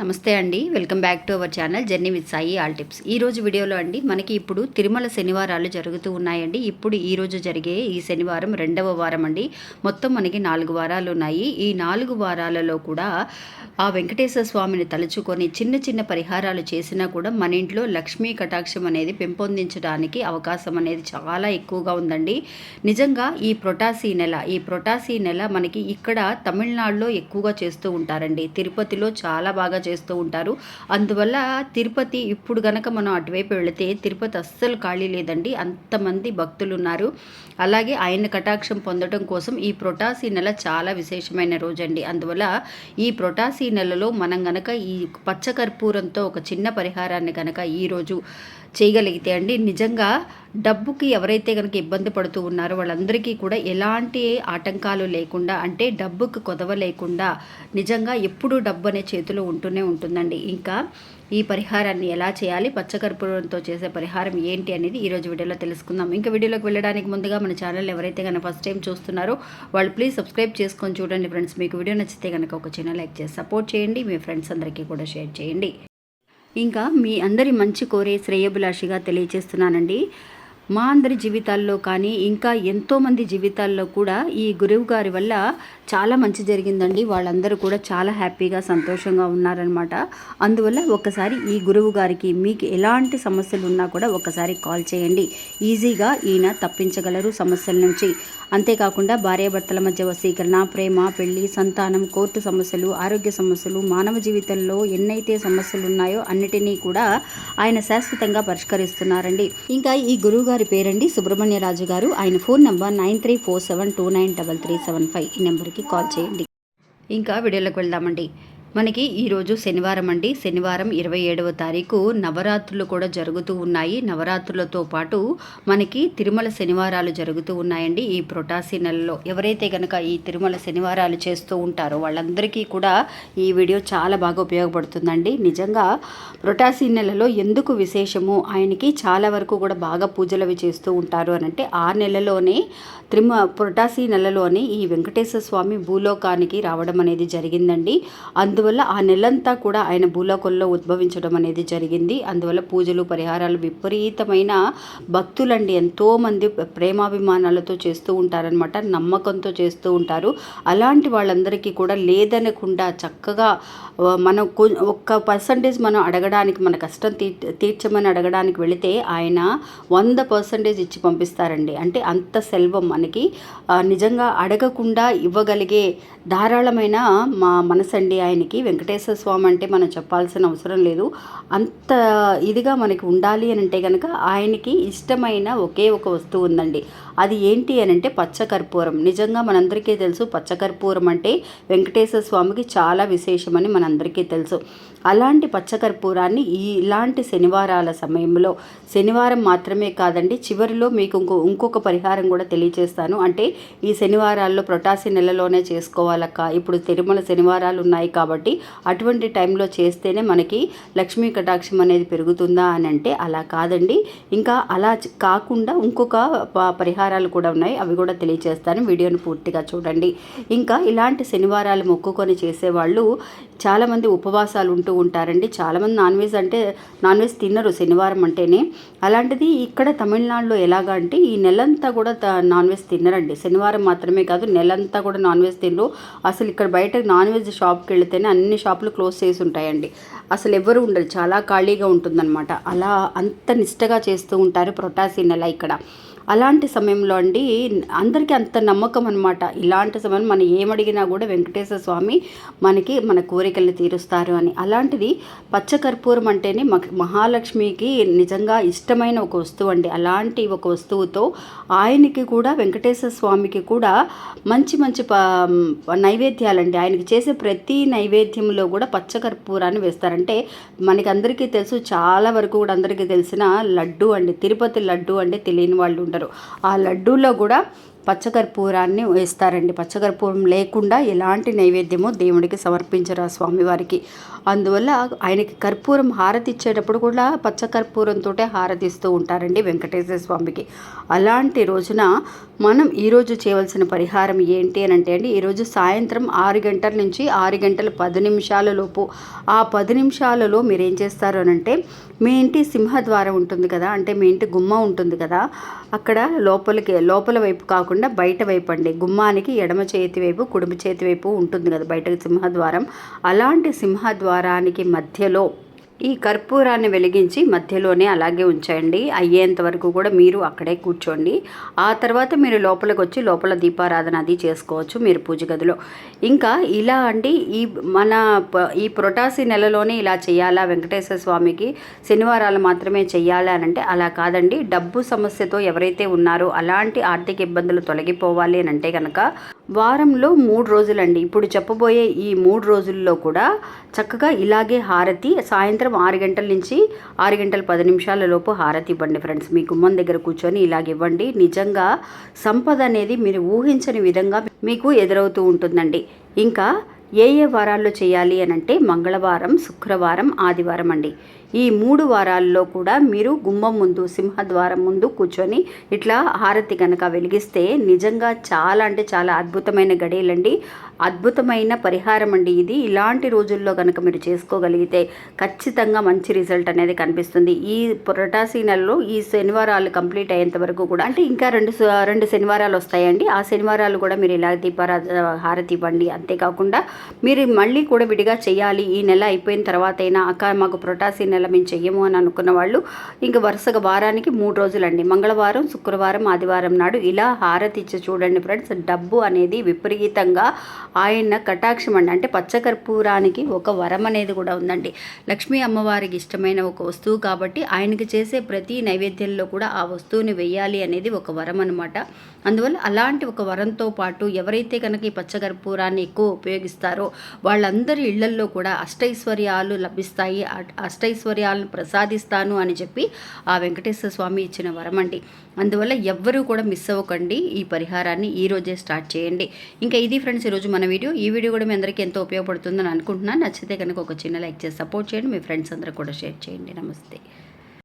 నమస్తే అండి. Welcome back to our channel journey with Sai all tips. ఈ రోజు వీడియోలో అండి మనకి ఇప్పుడు తిరుమల శనివారాలు జరుగుతూ ఉన్నాయండి. ఇప్పుడు ఈ రోజు జరిగే ఈ శనివారం రెండవ వారం అండి. మొత్తం మనకి నాలుగు వారాలు ఉన్నాయి. ఈ నాలుగు వారాలలో కూడా ఆ వెంకటేశ్వర స్వామిని తలుచుకొని చిన్న చిన్న పరిహారాలు చేసినా కూడా మన ఇంట్లో లక్ష్మీ కటాక్షం అనేది పెంపొందించడానికి అవకాశం అనేది చాలా ఎక్కువగా ఉందండి. నిజంగా ఈ ప్రొటాసీ నెల ఈ ప్రొటాసీ నెల మనకి ఇక్కడ తమిళనాడులో ఎక్కువగా చేస్తూ ఉంటారండి. తిరుపతిలో చాలా బాగా చేస్తూ ఉంటారు. అందువల్ల తిరుపతి ఇప్పుడు గనక మనం అటువైపు వెళితే తిరుపతి అస్సలు ఖాళీ లేదండి. అంతమంది భక్తులు ఉన్నారు అలాగే ఆయన కటాక్షం పొందడం కోసం ఈ ప్రొటాసీ నెల చాలా విశేషమైన రోజండి. అందువల్ల ఈ ప్రొటాసీ నెలలో మనం గనక ఈ పచ్చకర్పూరంతో ఒక చిన్న పరిహారాన్ని కనుక ఈరోజు చేయగలిగితే అండి నిజంగా డబ్బుకి ఎవరైతే కనుక ఇబ్బంది పడుతూ ఉన్నారో వాళ్ళందరికీ కూడా ఎలాంటి ఆటంకాలు లేకుండా అంటే డబ్బుకు కొదవ లేకుండా నిజంగా ఎప్పుడూ డబ్బు అనే చేతిలో ఉంటూనే ఉంటుందండి. ఇంకా ఈ పరిహారాన్ని ఎలా చేయాలి పచ్చకర్పూరంతో చేసే పరిహారం ఏంటి అనేది ఈరోజు వీడియోలో తెలుసుకుందాం. ఇంకా వీడియోలోకి వెళ్ళడానికి ముందుగా మన ఛానల్ ఎవరైతే కనుక ఫస్ట్ టైం చూస్తున్నారో వాళ్ళు ప్లీజ్ సబ్స్క్రైబ్ చేసుకొని చూడండి ఫ్రెండ్స్. మీకు వీడియో నచ్చితే కనుక ఒక చిన్న లైక్ చేసి సపోర్ట్ చేయండి. మీ ఫ్రెండ్స్ అందరికీ కూడా షేర్ చేయండి. ఇంకా మీ అందరి మంచి కోరే శ్రేయభిలాషిగా తెలియజేస్తున్నానండి మా అందరి జీవితాల్లో కానీ ఇంకా ఎంతోమంది జీవితాల్లో కూడా ఈ గురువు గారి వల్ల చాలా మంచి జరిగిందండి. వాళ్ళందరూ కూడా చాలా హ్యాపీగా సంతోషంగా ఉన్నారనమాట అందువల్ల ఒకసారి ఈ గురువు గారికి మీకు ఎలాంటి సమస్యలు ఉన్నా కూడా ఒకసారి కాల్ చేయండి. ఈజీగా ఈయన తప్పించగలరు సమస్యల నుంచి. అంతేకాకుండా భార్యాభర్తల మధ్య వశీకరణ ప్రేమ పెళ్ళి సంతానం కోర్టు సమస్యలు ఆరోగ్య సమస్యలు మానవ జీవితంలో ఎన్నైతే సమస్యలు ఉన్నాయో అన్నిటినీ కూడా ఆయన శాశ్వతంగా పరిష్కరిస్తున్నారండి. ఇంకా ఈ గురువు గారి పేరండి సుబ్రహ్మణ్యరాజు గారు. ఆయన phone number nine three four seven two nine double three seven five ఈ నెంబర్కి కాల్ చేయండి. ఇంకా వీడియోలోకి వెళ్దామండి. మనకి ఈరోజు శనివారం అండి. శనివారం ఇరవై ఏడవ తారీఖు నవరాత్రులు కూడా జరుగుతూ ఉన్నాయి. నవరాత్రులతో పాటు మనకి తిరుమల శనివారాలు జరుగుతూ ఉన్నాయండి. ఈ ప్రొటాసి నెలలో ఎవరైతే కనుక ఈ తిరుమల శనివారాలు చేస్తూ ఉంటారో వాళ్ళందరికీ కూడా ఈ వీడియో చాలా బాగా ఉపయోగపడుతుందండి. నిజంగా ప్రొటాసి నెలలో ఎందుకు విశేషము? ఆయనకి చాలా వరకు కూడా బాగా పూజలు అవి చేస్తూ ఉంటారు అని అంటే ఆ నెలలోనే త్రిమ ప్రొటాసి నెలలోనే ఈ వెంకటేశ్వర స్వామి భూలోకానికి రావడం అనేది జరిగిందండి. అందువల్ల ఆ నెలంతా కూడా ఆయన భూలోకంలో ఉద్భవించడం అనేది జరిగింది. అందువల్ల పూజలు పరిహారాలు విపరీతమైన భక్తులండి. ఎంతోమంది ప్రేమాభిమానాలతో చేస్తూ ఉంటారనమాట నమ్మకంతో చేస్తూ ఉంటారు. అలాంటి వాళ్ళందరికీ కూడా లేదనకుండా చక్కగా మనం ఒక్క పర్సంటేజ్ మనం అడగడానికి మన కష్టం తీ తీర్చమని అడగడానికి వెళితే ఆయన వంద పర్సంటేజ్ ఇచ్చి పంపిస్తారండి. అంటే అంత సెల్వం మనకి. నిజంగా అడగకుండా ఇవ్వగలిగే ధారాళమైన మా మనసండి ఆయనకి. వెంకటేశ్వర స్వామి అంటే మనం చెప్పాల్సిన అవసరం లేదు. అంత ఇదిగా మనకి ఉండాలి అని అంటే కనుక ఆయనకి ఇష్టమైన ఒకే ఒక వస్తువు ఉందండి. అది ఏంటి అని అంటే పచ్చకర్పూరం. నిజంగా మనందరికీ తెలుసు పచ్చకర్పూరం అంటే వెంకటేశ్వర స్వామికి చాలా విశేషమని మనందరికీ తెలుసు. అలాంటి పచ్చకర్పూరాన్ని ఈ ఇలాంటి శనివారాల సమయంలో శనివారం మాత్రమే కాదండి చివరిలో మీకు ఇంకో ఇంకొక పరిహారం కూడా తెలియజేస్తాను అంటే ఈ శనివారాల్లో ప్రొటాసి నెలలోనే చేసుకోవాలక్క. ఇప్పుడు తిరుమల శనివారాలు ఉన్నాయి కాబట్టి అటువంటి టైంలో చేస్తేనే మనకి లక్ష్మీ కటాక్షం అనేది పెరుగుతుందా అని అంటే అలా కాదండి. ఇంకా అలా కాకుండా ఇంకొక పరిహారాలు కూడా ఉన్నాయి. అవి కూడా తెలియజేస్తాను వీడియోని పూర్తిగా చూడండి. ఇంకా ఇలాంటి శనివారాలు మొక్కుకొని చేసేవాళ్ళు చాలామంది ఉపవాసాలు ఉంటూ ఉంటారండి. చాలామంది నాన్ వెజ్ అంటే నాన్ వెజ్ తినరు శనివారం అంటేనే. అలాంటిది ఇక్కడ తమిళనాడులో ఎలాగా అంటే ఈ నెలంతా కూడా నాన్ వెజ్ తినరండి. శనివారం మాత్రమే కాదు నెలంతా కూడా నాన్ వెజ్ తినరు. అసలు ఇక్కడ బయట నాన్ వెజ్ షాప్కి వెళితేనే అన్ని షాపులు క్లోజ్ చేసి ఉంటాయండి. అసలు ఎవరు ఉండరు. చాలా ఖాళీగా ఉంటుందన్నమాట. అలా అంత నిష్టగా చేస్తూ ఉంటారు ప్రొటాసి నెల ఇక్కడ. అలాంటి సమయంలో అండి అందరికీ అంత నమ్మకం అనమాట ఇలాంటి సమయం మనం ఏమడిగినా కూడా వెంకటేశ్వర స్వామి మనకి మన కోరికల్ని తీరుస్తారు అని. అలాంటిది పచ్చకర్పూరం అంటేనే మహాలక్ష్మికి నిజంగా ఇష్టమైన ఒక వస్తువు అండి. అలాంటి ఒక వస్తువుతో ఆయనకి కూడా వెంకటేశ్వర స్వామికి కూడా మంచి మంచి ప నైవేద్యాలండి. ఆయనకి చేసే ప్రతి నైవేద్యంలో కూడా పచ్చకర్పూరాన్ని వేస్తారంటే మనకి అందరికీ తెలుసు చాలా వరకు కూడా అందరికీ తెలిసిన లడ్డు అండి. తిరుపతి లడ్డు అంటే తెలియని వాళ్ళు ఉంటారు. ఆ లడ్డూలో కూడా పచ్చకర్పూరాన్ని వేస్తారండి. పచ్చకర్పూరం లేకుండా ఎలాంటి నైవేద్యమో దేవుడికి సమర్పించరు ఆ స్వామివారికి. అందువల్ల ఆయనకి కర్పూరం హారతి ఇచ్చేటప్పుడు కూడా పచ్చకర్పూరంతో హారతిస్తూ ఉంటారండి వెంకటేశ్వర స్వామికి. అలాంటి రోజున మనం ఈరోజు చేయవలసిన పరిహారం ఏంటి అని అంటే అండి ఈరోజు సాయంత్రం ఆరు గంటల నుంచి ఆరు గంటల పది నిమిషాల లోపు. ఆ పది నిమిషాలలో మీరు ఏం చేస్తారు అని అంటే మీ ఇంటి సింహద్వారం ఉంటుంది కదా అంటే మీ ఇంటి గుమ్మ ఉంటుంది కదా అక్కడ లోపలికి లోపల వైపు కాకుండా బయట వైపు అండి. గుమ్మానికి ఎడమ చేతి వైపు కుడిమి చేతి వైపు ఉంటుంది కదా బయట సింహద్వారం. అలాంటి సింహద్వారానికి మధ్యలో ఈ కర్పూరాన్ని వెలిగించి మధ్యలోనే అలాగే ఉంచండి. అయ్యేంత వరకు కూడా మీరు అక్కడే కూర్చోండి. ఆ తర్వాత మీరు లోపలికి వచ్చి లోపల దీపారాధన అది చేసుకోవచ్చు మీరు పూజ గదిలో. ఇంకా ఇలా అండి ఈ మన ఈ ప్రొటాసి నెలలోనే ఇలా చేయాలా వెంకటేశ్వర స్వామికి? శనివారాలు మాత్రమే చేయాలా అని అంటే అలా కాదండి. డబ్బు సమస్యతో ఎవరైతే ఉన్నారో అలాంటి ఆర్థిక ఇబ్బందులు తొలగిపోవాలి అని అంటే కనుక వారంలో మూడు రోజులండి. ఇప్పుడు చెప్పబోయే ఈ మూడు రోజుల్లో కూడా చక్కగా ఇలాగే హారతి సాయంత్రం ఆరు గంటల నుంచి ఆరు గంటల పది నిమిషాల లోపు హారతి ఇవ్వండి ఫ్రెండ్స్. మీ గుమ్మం దగ్గర కూర్చొని ఇలాగ ఇవ్వండి. నిజంగా సంపద అనేది మీరు ఊహించని విధంగా మీకు ఎదురవుతూ ఉంటుందండి. ఇంకా ఏ ఏ వారాల్లో చేయాలి అని అంటే మంగళవారం శుక్రవారం ఆదివారం అండి. ఈ మూడు వారాల్లో కూడా మీరు గుమ్మం ముందు సింహద్వారం ముందు కూర్చొని ఇట్లా హారతి కనుక వెలిగిస్తే నిజంగా చాలా అంటే చాలా అద్భుతమైన గడియలండి అద్భుతమైన పరిహారం అండి ఇది. ఇలాంటి రోజుల్లో కనుక మీరు చేసుకోగలిగితే ఖచ్చితంగా మంచి రిజల్ట్ అనేది కనిపిస్తుంది. ఈ పొరటాసీ నెలలో ఈ శనివారాలు కంప్లీట్ అయ్యేంత వరకు కూడా అంటే ఇంకా రెండు స- రెండు శనివారాలు వస్తాయండి. ఆ శనివారాలు కూడా మీరు ఇలా దీపారా హారతి ఇవ్వండి. అంతేకాకుండా మీరు మళ్ళీ కూడా విడిగా చేయాలి. ఈ నెల అయిపోయిన తర్వాత అయినా అక్క మాకు ప్రొటాసి నెల మేము చెయ్యము అని అనుకున్న వాళ్ళు ఇంక వరుసగా వారానికి మూడు రోజులండి. మంగళవారం శుక్రవారం ఆదివారం నాడు ఇలా హారతి ఇచ్చి చూడండి ఫ్రెండ్స్ డబ్బు అనేది విపరీతంగా ఆయన కటాక్షం అండి. అంటే పచ్చకర్పూరానికి ఒక వరం అనేది కూడా ఉందండి. లక్ష్మీ అమ్మవారికి ఇష్టమైన ఒక వస్తువు కాబట్టి ఆయనకి చేసే ప్రతి నైవేద్యంలో కూడా ఆ వస్తువుని వెయ్యాలి అనేది ఒక వరం అనమాట అందువల్ల అలాంటి ఒక వరంతో పాటు ఎవరైతే కనుక ఈ పచ్చకర్పూరాన్ని ఎక్కువ ఉపయోగిస్తారో వాళ్ళందరి ఇళ్ళల్లో కూడా అష్టైశ్వర్యాలు లభిస్తాయి. అష్టైశ్వర్య ఐశ్వర్యాలను ప్రసాదిస్తాను అని చెప్పి ఆ వెంకటేశ్వర స్వామి ఇచ్చిన వరం అండి అందువల్ల ఎవ్వరూ కూడా మిస్ అవ్వకండి. ఈ పరిహారాన్ని ఈ రోజే స్టార్ట్ చేయండి. ఇంకా ఇది ఫ్రెండ్స్ ఈరోజు మన వీడియో. ఈ వీడియో కూడా మీ అందరికీ ఎంతో ఉపయోగపడుతుందని అనుకుంటున్నాను. నచ్చితే కనుక ఒక చిన్న లైక్ చేసి సపోర్ట్ చేయండి. మీ ఫ్రెండ్స్ అందరూ కూడా షేర్ చేయండి. నమస్తే.